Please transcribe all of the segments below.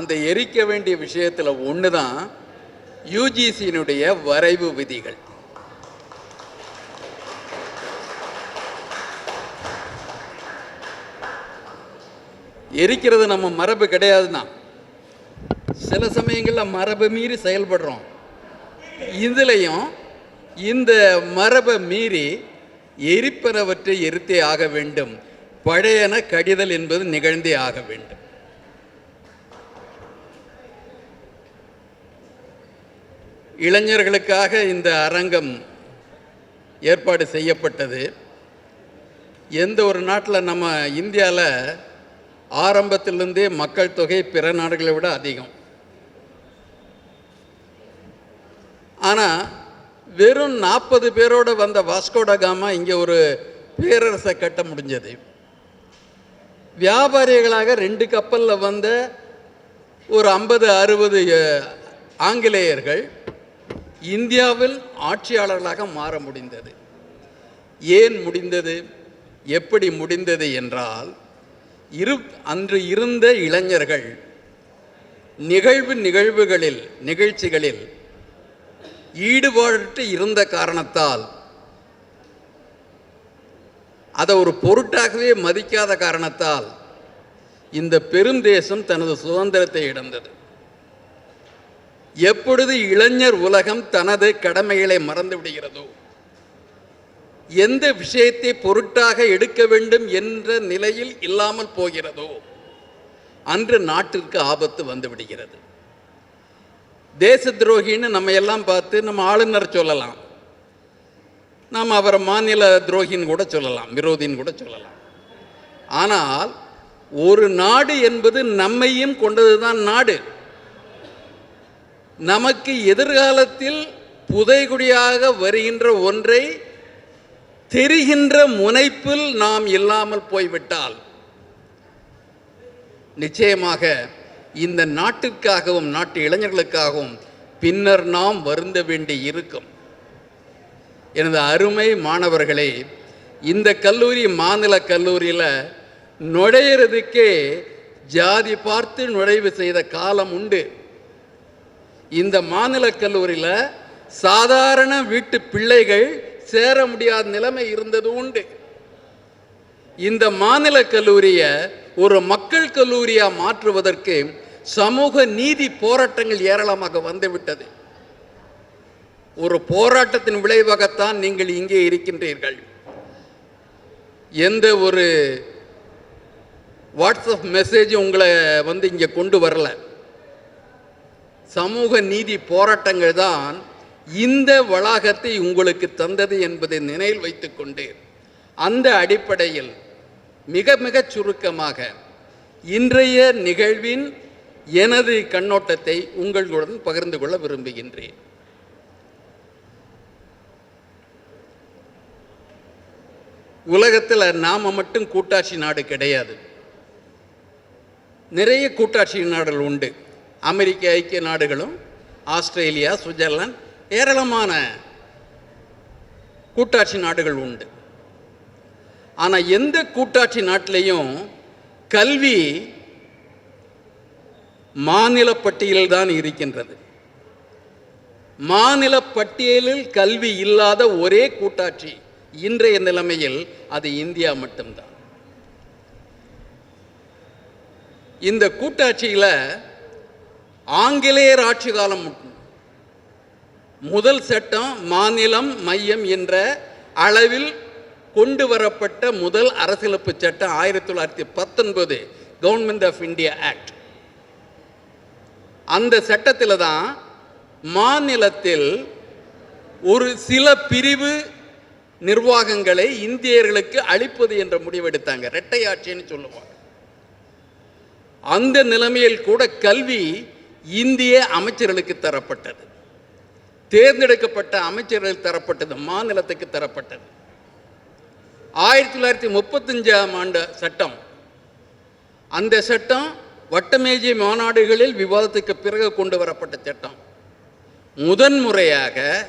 அந்த எரிக்க வேண்டிய விஷயத்தில் ஒன்று தான் யூஜிசியினுடைய வரைவு விதிகள். எரிக்கிறது நம்ம மரபு கிடையாது தான் சில சமயங்களில் மரபு மீறி செயல்படுறோம். இதுலேயும் இந்த மரபை மீறி எரிப்பனவற்றை எரித்தே ஆக வேண்டும். பழையன கடிதல் என்பது நிகழ்ந்தே ஆக வேண்டும். இளைஞர்களுக்காக இந்த அரங்கம் ஏற்பாடு செய்யப்பட்டது. எந்த ஒரு நாட்டில் நம்ம இந்தியாவில் ஆரம்பத்திலிருந்தே மக்கள் தொகை பிற நாடுகளை விட அதிகம். ஆனால் வெறும் நாற்பது பேரோட வந்த வாஸ்கோட காமா இங்கே ஒரு பேரரசை கட்ட முடிஞ்சது. வியாபாரிகளாக ரெண்டு கப்பலில் வந்த ஒரு ஐம்பது அறுபது ஆங்கிலேயர்கள் இந்தியாவில் ஆட்சியாளர்களாக மாற முடிந்தது. ஏன் முடிந்தது? எப்படி முடிந்தது என்றால் இரு அன்று இருந்த இளைஞர்கள் நிகழ்வு நிகழ்வுகளில் நிகழ்ச்சிகளில் ஈடுபாட்டு இருந்த காரணத்தால் அதை ஒரு பொருட்டாகவே மதிக்காத காரணத்தால் இந்த பெருந்தேசம் தனது சுதந்திரத்தை இழந்தது. எப்பொழுது இளைஞர் உலகம் தனது கடமைகளை மறந்து விடுகிறதோ? எந்த விஷயத்தை பொருட்டாக எடுக்க வேண்டும் என்ற நிலையில் இல்லாமல் போகிறதோ? அன்று நாட்டிற்கு ஆபத்து வந்து விடுகிறது. தேச துரோகின்னு நம்ம எல்லாம் பார்த்து நம்ம ஆளுநர் சொல்லலாம். நாம் அவரை மாநில துரோகின்னு கூட சொல்லலாம் விரோதின்னு கூட சொல்லலாம். ஆனால் ஒரு நாடு என்பது நம்மையும் கொண்டது தான் நாடு. நமக்கு எதிர்காலத்தில் புதைகுடியாக வருகின்ற ஒன்றை தெரிகின்ற முனைப்பில் நாம் இல்லாமல் போய்விட்டால் நிச்சயமாக இந்த நாட்டிற்காகவும் நாட்டு இளைஞர்களுக்காகவும் பின்னர் நாம் வருந்த வேண்டி இருக்கும். எனது அருமை மாணவர்களே இந்த கல்லூரி மாநில கல்லூரியில் நுழையிறதுக்கே ஜாதி பார்த்து நுழைவு செய்த காலம் உண்டு. இந்த மாநில கல்லூரியில் சாதாரண வீட்டு பிள்ளைகள் சேர முடியாத நிலைமை இருந்தது உண்டு. இந்த மாநில கல்லூரியை ஒரு மக்கள் கல்லூரியாக மாற்றுவதற்கு சமூக நீதி போராட்டங்கள் ஏராளமாக வந்துவிட்டது. ஒரு போராட்டத்தின் விளைவாகத்தான் நீங்கள் இங்கே இருக்கின்றீர்கள். எந்த ஒரு வாட்ஸ்அப் மெசேஜும் உங்களை வந்து இங்கே கொண்டு வரல. சமூக நீதி போராட்டங்கள் தான் இந்த வளாகத்தை உங்களுக்கு தந்தது என்பதை நினைவில் வைத்துக்கொண்டு அந்த அடிப்படையில் மிக மிகச் சுருக்கமாக இன்றைய நிகழ்வின் எனது கண்ணோட்டத்தை உங்களுடன் பகிர்ந்து கொள்ள விரும்புகின்றேன். உலகத்தில் நாம் மட்டும் கூட்டாட்சி நாடு கிடையாது. நிறைய கூட்டாட்சி நாடுகள் உண்டு. அமெரிக்க ஐக்கிய நாடுகளும் ஆஸ்திரேலியா சுவிட்சர்லாந்து ஏராளமான கூட்டாட்சி நாடுகள் உண்டு. ஆனால் எந்த கூட்டாட்சி நாட்டிலையும் கல்வி மாநில பட்டியலில் தான் இருக்கின்றது. மாநில பட்டியலில் கல்வி இல்லாத ஒரே கூட்டாட்சி இன்றைய நிலைமையில் அது இந்தியா மட்டும்தான். இந்த கூட்டாட்சியில் ஆங்கிலேயர் ஆட்சி காலம் முதல் சட்டம் மாநிலம் மையம் என்ற அளவில் கொண்டு வரப்பட்ட முதல் அரசியலமைப்பு சட்டம் ஆயிரத்தி தொள்ளாயிரத்தி பத்தொன்பது கவர்மெண்ட் ஆஃப் இந்தியா ஆக்ட் அந்த சட்டத்தில் தான் மாநிலத்தில் ஒரு சில பிரிவு நிர்வாகங்களை இந்தியர்களுக்கு அளிப்பது என்ற முடிவெடுத்தாங்க. இரட்டை ஆட்சின்னு சொல்லுவாங்க. அந்த நிலைமையில் கூட கல்வி இந்திய அமைச்சர்களுக்கு தரப்பட்டது. தேர்ந்தெடுக்கப்பட்ட அமைச்சர்கள் தரப்பட்டது மாநிலத்துக்கு தரப்பட்டது. ஆயிரத்தி தொள்ளாயிரத்தி முப்பத்தஞ்சாம் ஆண்டு சட்டம். அந்த சட்டம் வட்டமேஜை மாநாடுகளில் விவாதத்துக்கு பிறகு கொண்டு வரப்பட்ட சட்டம். முதன்முறையாக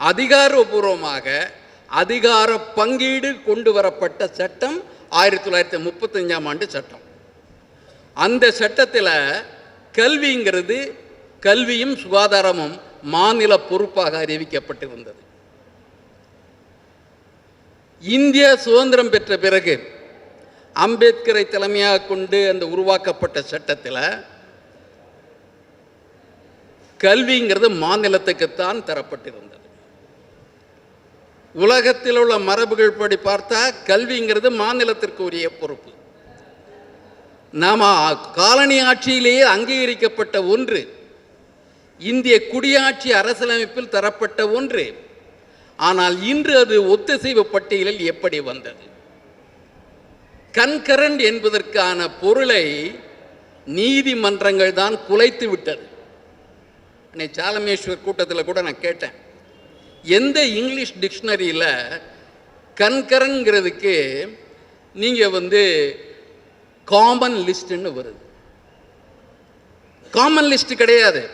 அதிகாரபூர்வமாக அதிகார பங்கீடு கொண்டு வரப்பட்ட சட்டம் ஆயிரத்தி தொள்ளாயிரத்தி முப்பத்தஞ்சாம் ஆண்டு சட்டம். அந்த சட்டத்தில் கல்விங்கிறது கல்வியும் சுகாதாரமும் மாநில பொறுப்பாக அறிவிக்கப்பட்டிருந்தது. இந்தியா சுதந்திரம் பெற்ற பிறகு அம்பேத்கரை தலைமையாக கொண்டு அந்த உருவாக்கப்பட்ட சட்டத்தில் கல்விங்கிறது மாநிலத்துக்குத்தான் தரப்பட்டிருந்தது. உலகத்தில் உள்ள மரபுகள் படி பார்த்தா கல்விங்கிறது மாநிலத்திற்கு உரிய பொறுப்பு. நாம் காலனி ஆட்சியிலேயே அங்கீகரிக்கப்பட்ட ஒன்று இந்திய குடியாட்சி அரசியலமைப்பில் தரப்பட்ட ஒன்று. ஆனால் இன்று அது ஒத்திசைவு பட்டியலில் எப்படி வந்தது? கன்கரண்ட் என்பதற்கான பொருளை நீதிமன்றங்கள் தான் குலைத்து விட்டது. அன்னை சாலமேஸ்வர் கூட்டத்தில் கூட நான் கேட்டேன். எந்த இங்கிலீஷ் டிக்ஷனரியில் கன்கரன்ங்கிறதுக்கு நீங்கள் வந்து காமன் லிஸ்ட்னு வருது. காமன் லிஸ்ட் கிடையாது.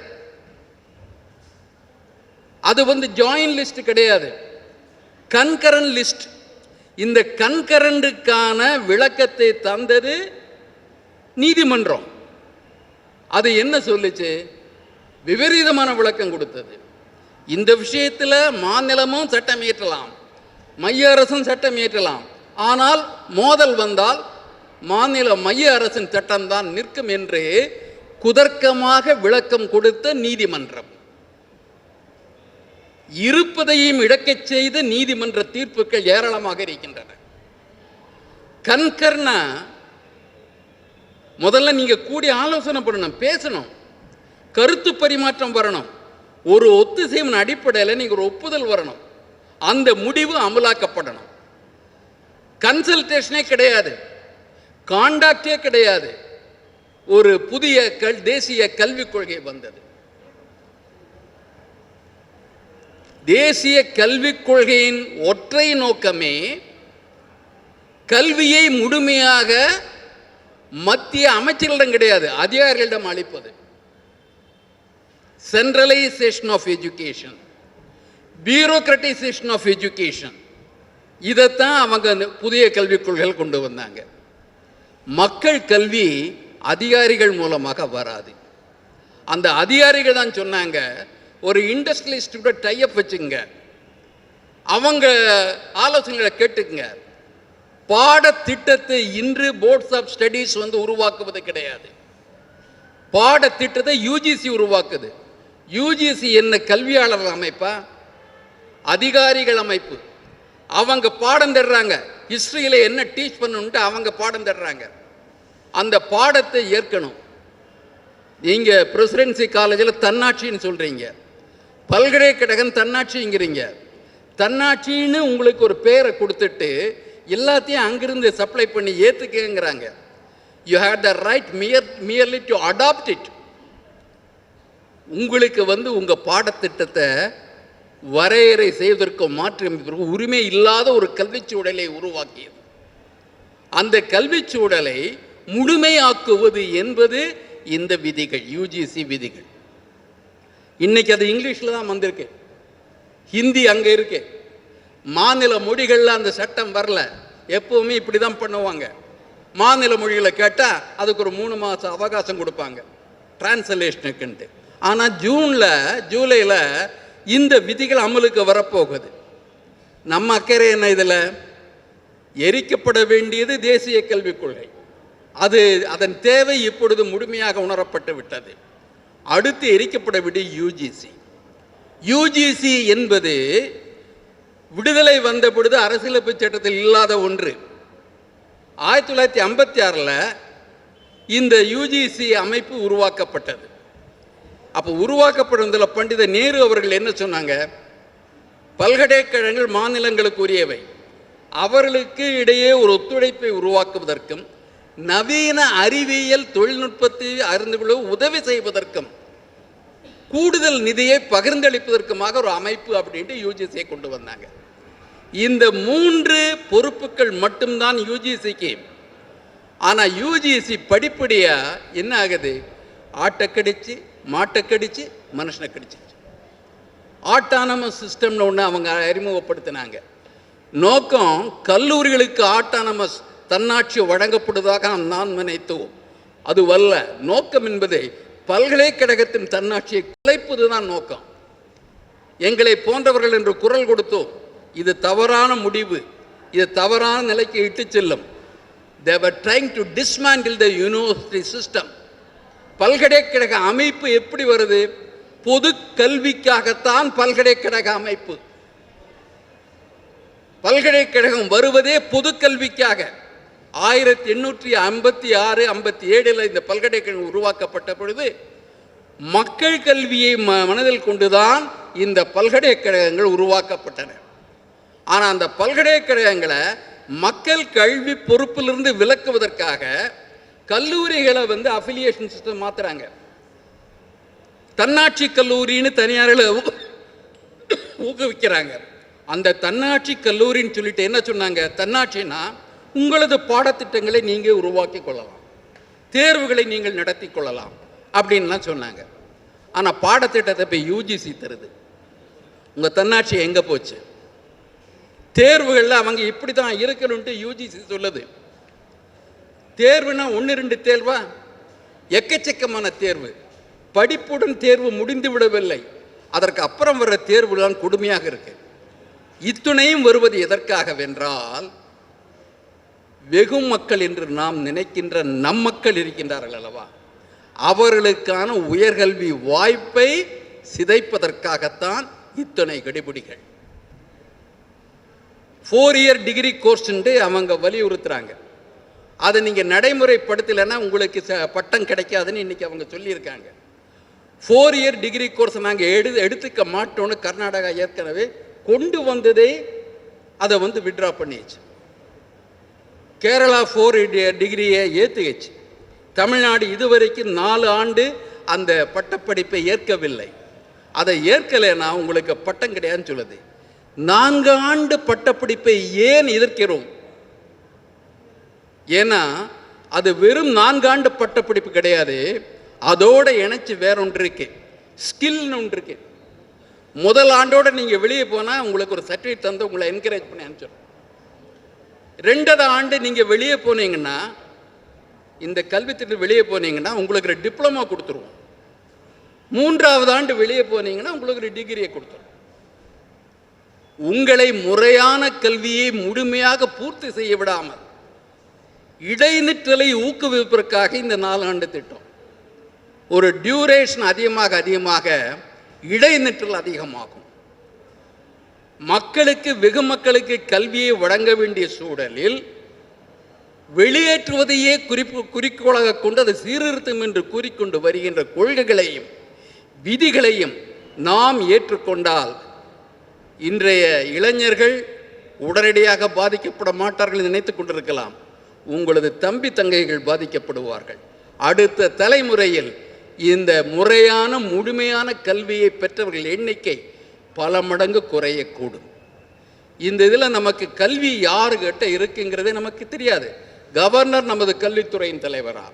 அது வந்து ஜாயின் லிஸ்ட் கிடையாது. கன்கரன் லிஸ்ட் இந்த கன்கரண்டுக்கான விளக்கத்தை தந்தது நீதிமன்றம். அது என்ன சொல்லுச்சு? விபரீதமான விளக்கம் கொடுத்தது. இந்த விஷயத்தில் மாநிலமும் சட்டம் இயற்றலாம். மைய அரசும் சட்டம் இயற்றலாம். ஆனால் மோதல் வந்தால் மாநில மைய அரசின் சட்டம்தான் நிற்கும் என்று குதர்க்கமாக விளக்கம் கொடுத்த நீதிமன்றம். இருப்பதையும் இழக்கச் செய்த நீதிமன்ற தீர்ப்புகள் ஏராளமாக இருக்கின்றன. கண்கர்னா முதல்ல நீங்க கூடி ஆலோசனை பண்ணணும் பேசணும். கருத்து பரிமாற்றம் வரணும். ஒரு ஒத்துசைவின் அடிப்படையில் நீங்க ஒரு ஒப்புதல் வரணும். அந்த முடிவு அமலாக்கப்படணும். கன்சல்டேஷனே கிடையாது. காண்டாக்டே கிடையாது. ஒரு புதிய கல் தேசிய கல்விக் கொள்கை வந்தது. தேசிய கல்விக் கொள்கையின் ஒற்றை நோக்கமே கல்வியை முழுமையாக மத்திய அமைச்சர்களிடம் கிடையாது அதிகாரிகளிடம் அளிப்பது. Centralisation of education bureaucratisation of education இதைத்தான் அவங்க புதிய கல்விக் கொள்கைகள் கொண்டு வந்தாங்க. மக்கள் கல்வி அதிகாரிகள் மூலமாக வராது. அந்த அதிகாரிகள் தான் சொன்னாங்க ஒரு இண்டஸ்ட்ரியலிஸ்டோட டைஅப் டைப் வச்சுங்க அவங்க ஆலோசனைகளை கேட்டுக்குங்க. பாடத்திட்டத்தை இன்று போர்ட்ஸ் ஆஃப் ஸ்டடீஸ் வந்து உருவாக்குவது கிடையாது. பாடத்திட்டத்தை யூஜிசி உருவாக்குது. யூஜிசி என்ன கல்வியாளர் அமைப்பா? அதிகாரிகள் அமைப்பு. அவங்க பாடம் தர்றாங்க. ஹிஸ்ட்ரியில் என்ன டீச் பண்ணணுன்ட்டு அவங்க பாடம் தர்றாங்க. அந்த பாடத்தை ஏற்கணும். நீங்கள் பிரசிடென்சி காலேஜில் தன்னாட்சின்னு சொல்கிறீங்க பல்கலைக்கழகம் தன்னாட்சிங்கிறீங்க. தன்னாட்சின்னு உங்களுக்கு ஒரு பேரை கொடுத்துட்டு எல்லாத்தையும் அங்கிருந்து சப்ளை பண்ணி ஏற்றுக்கங்கிறாங்க you had the right mere merely to adopt it உங்களுக்கு வந்து உங்கள் பாடத்திட்டத்தை வரையறை செய்வதற்கு மாற்றி உரிமை இல்லாத ஒரு கல்விச்சூழலை உருவாக்கியது. அந்த கல்விச்சூழலை முழுமையாக்குவது என்பது இந்த விதிகள் யூஜிசி விதிகள். இன்னைக்கு அது இங்கிலீஷில் தான் வந்திருக்கு. ஹிந்தி அங்கே இருக்கு. மாநில மொழிகளில் அந்த சட்டம் வரல. எப்பவுமே இப்படி தான் பண்ணுவாங்க. மாநில மொழிகளை கேட்டால் அதுக்கு ஒரு மூணு மாதம் அவகாசம் கொடுப்பாங்க. டிரான்ஸ்லேஷனுக்குன்ட்டு ஆனால் ஜூனில் ஜூலையில் இந்த விதிகள் அமலுக்கு வரப்போகுது. நம்ம அக்கறை என்ன இதில்? எரிக்கப்பட வேண்டியது தேசிய கல்விக் கொள்கை. அது அதன் தேவை இப்பொழுது முழுமையாக உணரப்பட்டு விட்டது. அடுத்து எரிக்கப்பட வேண்டிய யூஜிசி யூஜிசி என்பது விடுதலை வந்த பொழுது அரசியலமைப்பு சட்டத்தில் இல்லாத ஒன்று. ஆயிரத்தி தொள்ளாயிரத்தி ஐம்பத்தி ஆறில் இந்த யூஜிசி அமைப்பு உருவாக்கப்பட்டது. அப்போ உருவாக்கப்படுவதில் பண்டித நேரு அவர்கள் என்ன சொன்னாங்க? பல்கலைக்கழகங்கள் மாநிலங்களுக்கு உரியவை அவர்களுக்கு இடையே ஒரு ஒத்துழைப்பை உருவாக்குவதற்கும் நவீன அறிவியல் தொழில்நுட்பத்தை அறிந்து கொள்ள உதவி செய்வதற்கும் கூடுதல் நிதியை பகிர்ந்தளிப்பதற்குமாக ஒரு அமைப்பு அப்படின்ட்டு யூஜிசியை கொண்டு வந்தாங்க. இந்த மூன்று பொறுப்புகள் மட்டும்தான் யூஜிசிக்கு. ஆனால் யூஜிசி படிப்படியாக என்ன ஆகுது? ஆட்டை கடிச்சு மாட்டை கடிச்சு மனுஷனை கடிச்சிச்சு ஆட்டானமஸ் சிஸ்டம்னு ஒன்று அவங்க அறிமுகப்படுத்தினாங்க. நோக்கம் கல்லூரிகளுக்கு ஆட்டானமஸ் தன்னாட்சி வழங்கப்படுவதாக நாம் நான் நினைத்தோம். அது வல்ல நோக்கம் என்பதை பல்கலைக்கழகத்தின் தன்னாட்சியை குலைப்பதுதான் நோக்கம். எங்களை போன்றவர்கள் என்று குரல் கொடுத்தோம். இது தவறான முடிவு. இது தவறான நிலைக்கு இட்டு செல்லும். They're trying to dismantle the university system பல்கலைக்கழக அமைப்பு எப்படி வருது? பொது கல்விக்காகத்தான் பல்கலைக்கழக அமைப்பு. பல்கலைக்கழகம் வருவதே பொது கல்விக்காக. ஆயிரத்தி எண்ணூற்றி ஐம்பத்தி ஆறு ஐம்பத்தி ஏழில் இந்த பல்கலைக்கழகம் உருவாக்கப்பட்ட பொழுது மக்கள் கல்வியை ம மனதில் கொண்டுதான் இந்த பல்கலைக்கழகங்கள் உருவாக்கப்பட்டன. ஆனால் அந்த பல்கலைக்கழகங்களை மக்கள் கல்வி பொறுப்பிலிருந்து விலக்குவதற்காக கல்லூரிகளை வந்து அஃபிலியேஷன் சிஸ்டம் மாத்துறாங்க. தன்னாட்சி கல்லூரின்னு தனியார்களை ஊக்குவிக்கிறாங்க. அந்த தன்னாட்சி கல்லூரின்னு சொல்லிட்டு என்ன சொன்னாங்க? தன்னாட்சினா உங்களது பாடத்திட்டங்களை நீங்கள் உருவாக்கி கொள்ளலாம். தேர்வுகளை நீங்கள் நடத்தி கொள்ளலாம் அப்படின்லாம் சொன்னாங்க. ஆனால் பாடத்திட்டத்தை இப்போ யூஜிசி தருது. உங்கள் தன்னாட்சி எங்கே போச்சு? தேர்வுகளில் அவங்க இப்படி தான் இருக்கணும்ட்டு யூஜிசி சொல்லுது. தேர்வுனா ஒன்று ரெண்டு தேர்வா? எக்கச்சக்கமான தேர்வு. படிப்புடன் தேர்வு முடிந்து விடவில்லை. அதற்கு அப்புறம் வர்ற தேர்வுதான் கொடுமையாக இருக்கு. இத்துணையும் வருவது எதற்காகவென்றால் வெகு மக்கள் என்று நாம் நினைக்கின்ற நம் மக்கள் இருக்கின்றார்கள் அல்லவா? அவர்களுக்கான உயர்கல்வி வாய்ப்பை சிதைப்பதற்காகத்தான் இத்தனை கடிபிடிகள். ஃபோர் இயர் டிகிரி கோர்ஸ்ன்ட்டு அவங்க வலியுறுத்துறாங்க. அதை நீங்கள் நடைமுறைப்படுத்தலைன்னா உங்களுக்கு ச- பட்டம் கிடைக்காதுன்னு இன்னைக்கு அவங்க சொல்லியிருக்காங்க. ஃபோர் இயர் டிகிரி கோர்ஸ் நாங்கள் எடு எடுத்துக்க மாட்டோம்னு கர்நாடகா ஏற்கனவே கொண்டு வந்ததே அதை வந்து விட்ரா பண்ணிச்சு கேரளா ஃபோர் டிகிரியை ஏற்றுக்கிச்சு தமிழ்நாடு இதுவரைக்கும் நாலு ஆண்டு அந்த பட்டப்படிப்பை ஏற்கவில்லை. அதை ஏற்கலைன்னா உங்களுக்கு பட்டம் கிடையாதுன்னு சொல்லுது. நான்கு ஆண்டு பட்டப்படிப்பை ஏன் எதிர்க்கிறோம்? ஏன்னா அது வெறும் நான்காண்டு பட்டப்படிப்பு கிடையாது. அதோட இணைச்சி வேற ஒன்று இருக்கு ஸ்கில்னு ஒன்று இருக்கு முதல் ஆண்டோடு நீங்கள் வெளியே போனால் உங்களுக்கு ஒரு சர்டிஃபிகேட் தந்து உங்களை என்கரேஜ் பண்ணி அனுப்பிச்சிடும் ரெண்டாவது ஆண்டு நீங்கள் வெளியே போனீங்கன்னா இந்த கல்வி திட்டம் வெளியே போனீங்கன்னா உங்களுக்கு ஒரு டிப்ளமா கொடுத்துருவோம். மூன்றாவது ஆண்டு வெளியே போனீங்கன்னா உங்களுக்கு ஒரு டிகிரியை கொடுத்துருவோம் உங்களை முறையான கல்வியை முழுமையாக பூர்த்தி செய்ய விடாமல் இடைநிற்றலை ஊக்குவிப்பதற்காக இந்த நாலாண்டு திட்டம். ஒரு டியூரேஷன் அதிகமாக அதிகமாக இடைநிற்றல் அதிகமாகும். மக்களுக்கு வெகு மக்களுக்கு கல்வியை வழங்க வேண்டிய சூழலில் வெளியேற்றுவதையே குறிப்பு குறிக்கோளாக கொண்டு அதை சீர்திருத்தம் என்று கூறிக்கொண்டு வருகின்ற கொள்கைகளையும் விதிகளையும் நாம் ஏற்றுக்கொண்டால் இன்றைய இளைஞர்கள் உடனடியாக பாதிக்கப்பட மாட்டார்கள் நினைத்து கொண்டிருக்கலாம். உங்களது தம்பி தங்கைகள் பாதிக்கப்படுவார்கள். அடுத்த தலைமுறையில் இந்த முறையான முழுமையான கல்வியை பெற்றவர்கள் எண்ணிக்கை பல மடங்கு குறையக்கூடும். இந்த இதில் நமக்கு கல்வி யாருக்கிட்ட இருக்குங்கிறதே நமக்கு தெரியாது. கவர்னர் நமது கல்வித்துறையின் தலைவரா?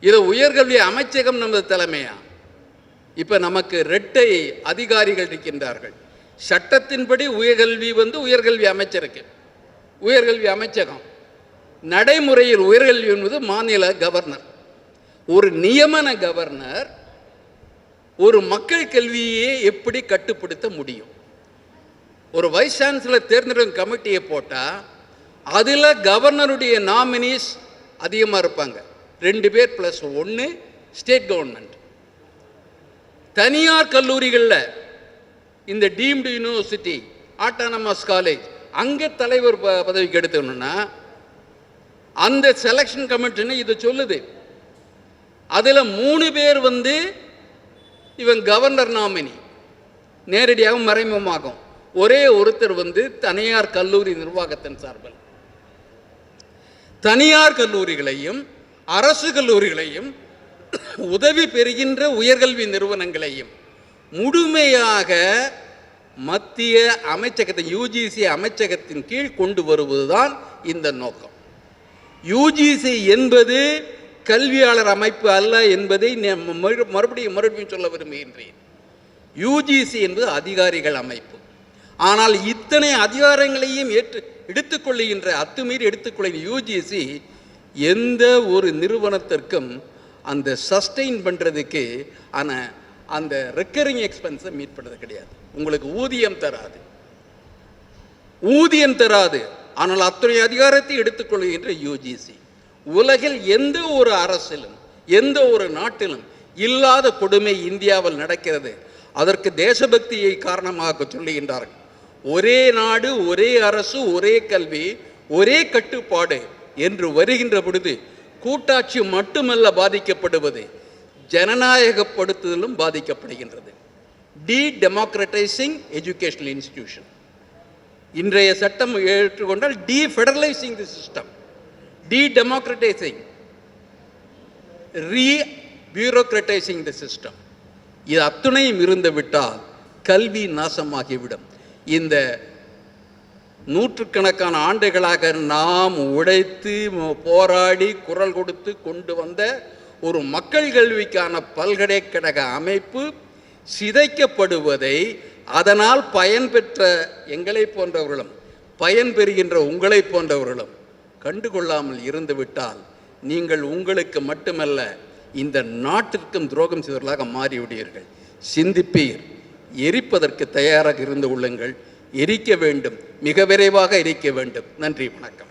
இது உயர்கல்வி அமைச்சகம் நமது தலைமையா? இப்போ நமக்கு ரெட்டை அதிகாரிகள் இருக்கின்றார்கள் சட்டத்தின்படி உயர்கல்வி வந்து உயர்கல்வி அமைச்சருக்கு. உயர்கல்வி அமைச்சகம். நடைமுறையில் உயர்கல்வி என்பது மாநில கவர்னர் ஒரு நியமன கவர்னர் ஒரு மக்கள் கல்வியை எப்படி கட்டுப்படுத்த முடியும்? ஒரு வைஸ் சான்சலர் தேர்ந்தெடுக்கும் கமிட்டியை போட்டால் அதில் கவர்னருடைய நாமினிஸ் அதிகமாக இருப்பாங்க. ரெண்டு பேர் ப்ளஸ் ஒன்று ஸ்டேட் கவர்மெண்ட் தனியார் கல்லூரிகளில் இந்த டீம்டு யூனிவர்சிட்டி ஆட்டானமஸ் காலேஜ் அங்கே தலைவர் ப பதவிக்கு எடுத்துக்கணுன்னா அந்த செலெக்ஷன் கமிட்டின்னு இது சொல்லுது. அதில் மூணு பேர் வந்து இவன் கவர்னர் நாமினி நேரடியாகவும் மறைமுகமாகும். ஒரே ஒருத்தர் வந்து தனியார் கல்லூரி நிர்வாகத்தின் சார்பில். தனியார் கல்லூரிகளையும் அரசு கல்லூரிகளையும் உதவி பெறுகின்ற உயர்கல்வி நிறுவனங்களையும் முழுமையாக மத்திய அமைச்சகத்தின் யூஜிசி அமைச்சகத்தின் கீழ் கொண்டு வருவதுதான் இந்த நோக்கம். யுஜிசி என்பது கல்வியாளர் அமைப்பு அல்ல என்பதை மறு- மறுபடியும் மறுபடியும் சொல்ல விரும்புகின்றேன். யூஜிசி என்பது அதிகாரிகள் அமைப்பு. ஆனால் இத்தனை அதிகாரங்களையும் ஏற்று எடுத்துக்கொள்ளுகின்ற அத்துமீறி எடுத்துக்கொள்ளுகிற யூஜிசி எந்த ஒரு நிறுவனத்திற்கும் அந்த சஸ்டெயின் பண்ணுறதுக்கு ஆனால் அந்த ரெக்கரிங் எக்ஸ்பென்ஸை மீட் பண்ணுறது கிடையாது. உங்களுக்கு ஊதியம் தராது. ஊதியம் தராது. ஆனால் அத்தனை அதிகாரத்தை எடுத்துக்கொள்கின்ற யூஜிசி உலகில் எந்த ஒரு அரசிலும் எந்த ஒரு நாட்டிலும் இல்லாத கொடுமை இந்தியாவில் நடக்கிறது. அதற்கு தேசபக்தியை காரணமாக சொல்லுகின்றார்கள். ஒரே நாடு ஒரே அரசு ஒரே கல்வி ஒரே கட்டுப்பாடு என்று வருகின்ற பொழுது கூட்டாட்சி மட்டுமல்ல பாதிக்கப்படுவது ஜனநாயகப்படுத்துதலும் பாதிக்கப்படுகின்றது. டி டெமோக்ரட்டைசிங் எஜுகேஷனல் இன்ஸ்டிடியூஷன் இன்றைய சட்டம் ஏற்றுக்கொண்டால் de federalising the system de democratising re bureaucratising the system இது அத்துணையும் இருந்து விட்டால் கல்வி நாசமாகிவிடும். இந்த நூற்றுக்கணக்கான ஆண்டுகளாக நாம் உழைத்து போராடி குரல் கொடுத்து கொண்டு வந்த ஒரு மக்கள் கல்விக்கான பல்கலைக்கழக அமைப்பு சிதைக்கப்படுவதை அதனால் பயன் பெற்ற எங்களை போன்றவர்களும் பயன் பெறுகின்ற உங்களை போன்றவர்களும் கண்டுகொள்ளாமல் இருந்துவிட்டால் நீங்கள் உங்களுக்கு மட்டுமல்ல இந்த நாட்டிற்கும் துரோகம் செய்தவர்களாக மாறிவிடுவீர்கள். சிந்திப்பீர். எரிப்பதற்கு தயாராக இருந்து கொள்ளுங்கள். எரிக்க வேண்டும். மிக விரைவாக எரிக்க வேண்டும். நன்றி வணக்கம்.